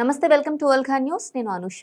నమస్తే welcome to అల్ఘా news. నేను అనుష.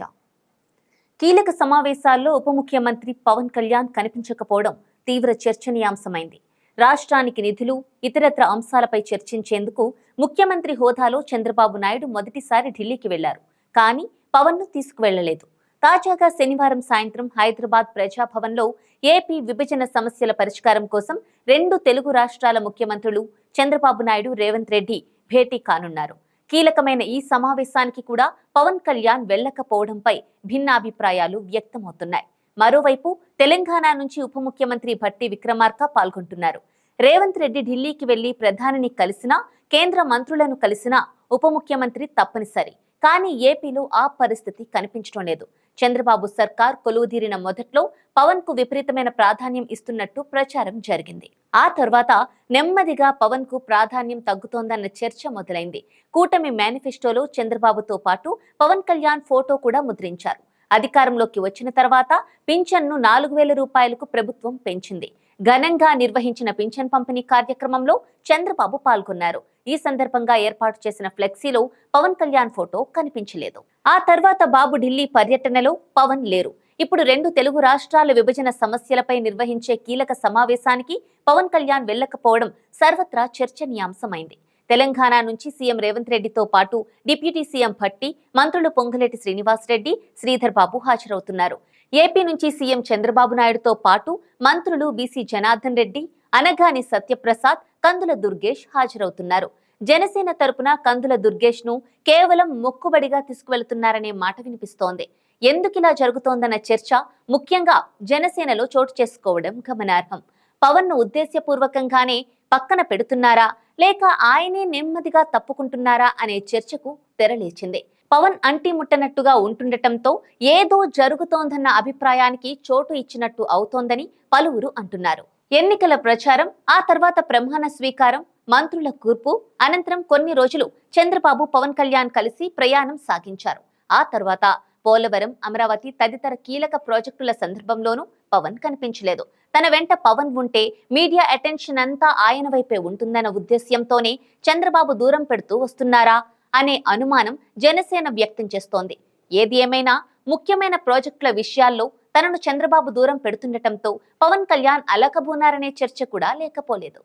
కీలక సమావేశాల్లో ఉప ముఖ్యమంత్రి పవన్ కళ్యాణ్ కనిపించకపోవడం తీవ్ర చర్చనీయాంశమైంది. రాష్ట్రానికి నిధులు ఇతరత్ర అంశాలపై చర్చించేందుకు ముఖ్యమంత్రి హోదాలో చంద్రబాబు నాయుడు మొదటిసారి ఢిల్లీకి వెళ్ళారు. కానీ పవన్ను తీసుకువెళ్ళలేదు. తాజాగా శనివారం సాయంత్రం హైదరాబాద్ ప్రజాభవన్లో ఏపీ విభజన సమస్యల పరిష్కారం కోసం రెండు తెలుగు రాష్ట్రాల ముఖ్యమంత్రులు చంద్రబాబు నాయుడు రేవంత్ రెడ్డి భేటీ కానున్నారు. కీలకమైన ఈ సమావేశానికి కూడా పవన్ కళ్యాణ్ వెళ్ళకపోవడంపై భిన్నాభిప్రాయాలు వ్యక్తమవుతున్నాయి. మరోవైపు తెలంగాణ నుంచి ఉప ముఖ్యమంత్రి భట్టి విక్రమార్క పాల్గొంటున్నారు. రేవంత్ రెడ్డి ఢిల్లీకి వెళ్ళి ప్రధానిని కలిసినా కేంద్ర మంత్రులను కలిసినా ఉప ముఖ్యమంత్రి తప్పనిసరి. కానీ ఏపీలో ఆ పరిస్థితి కనిపించడం లేదు. చంద్రబాబు సర్కార్ కొలువుదీరిన మొదట్లో పవన్కు విపరీతమైన ప్రాధాన్యం ఇస్తున్నట్టు ప్రచారం జరిగింది. ఆ తర్వాత నెమ్మదిగా పవన్కు ప్రాధాన్యం తగ్గుతోందన్న చర్చ మొదలైంది. కూటమి మేనిఫెస్టోలో చంద్రబాబుతో పాటు పవన్ కళ్యాణ్ ఫోటో కూడా ముద్రించారు. అధికారంలోకి వచ్చిన తర్వాత పింఛన్ను నాలుగు వేల రూపాయలకు ప్రభుత్వం పెంచింది. ఘనంగా నిర్వహించిన పింఛన్ పంపిణీ కార్యక్రమంలో చంద్రబాబు పాల్గొన్నారు. ఈ సందర్భంగా ఏర్పాటు చేసిన ఫ్లెక్సీలో పవన్ కళ్యాణ్ ఫోటో కనిపించలేదు. ఆ తర్వాత బాబు ఢిల్లీ పర్యటనలో పవన్ లేరు. ఇప్పుడు రెండు తెలుగు రాష్ట్రాల విభజన సమస్యలపై నిర్వహించే కీలక సమావేశానికి పవన్ కళ్యాణ్ వెళ్ళకపోవడం సర్వత్రా చర్చనీయాంశమైంది. తెలంగాణ నుంచి సీఎం రేవంత్ రెడ్డితో పాటు డిప్యూటీ సీఎం భట్టి మంత్రులు పొంగులేటి శ్రీనివాసరెడ్డి శ్రీధర్ బాబు హాజరవుతున్నారు. ఏపీ నుంచి సీఎం చంద్రబాబు నాయుడుతో పాటు మంత్రులు బీసీ జనార్దన్ రెడ్డి అనగాని సత్యప్రసాద్ కందుల దుర్గేష్ హాజరవుతున్నారు. జనసేన తరపున కందుల దుర్గేష్ను కేవలం మొక్కుబడిగా తీసుకువెళుతున్నారనే మాట వినిపిస్తోంది. ఎందుకిలా జరుగుతోందన్న చర్చ ముఖ్యంగా జనసేనలో చోటు చేసుకోవడం గమనార్హం. పవన్ను ఉద్దేశ్యపూర్వకంగానే పక్కన పెడుతున్నారా లేక ఆయనే నెమ్మదిగా తప్పుకుంటున్నారా అనే చర్చకు తెరలేచింది. పవన్ అంటి ముట్టనట్టుగా ఉంటుండటంతో ఏదో జరుగుతోందన్న అభిప్రాయానికి చోటు ఇచ్చినట్టు అవుతోందని పలువురు అంటున్నారు. ఎన్నికల ప్రచారం ఆ తర్వాత ప్రమాణ స్వీకారం మంత్రుల కూర్పు అనంతరం కొన్ని రోజులు చంద్రబాబు పవన్ కళ్యాణ్ కలిసి ప్రయాణం సాగించారు. ఆ తర్వాత పోలవరం అమరావతి తదితర కీలక ప్రాజెక్టుల సందర్భంలోనూ పవన్ కనిపించలేదు. తన వెంట పవన్ ఉంటే మీడియా అటెన్షన్ అంతా ఆయన వైపే ఉంటుందన్న ఉద్దేశ్యంతోనే చంద్రబాబు దూరం పెడుతూ వస్తున్నారా? అనే అనుమానం జనసేన వ్యక్తం చేస్తోంది. ఏది ఏమైనా ముఖ్యమైన ప్రాజెక్టుల విషయాల్లో తనను చంద్రబాబు దూరం పెడుతుండటంతో పవన్ కళ్యాణ్ అలకబూనారనే చర్చ కూడా లేకపోలేదు.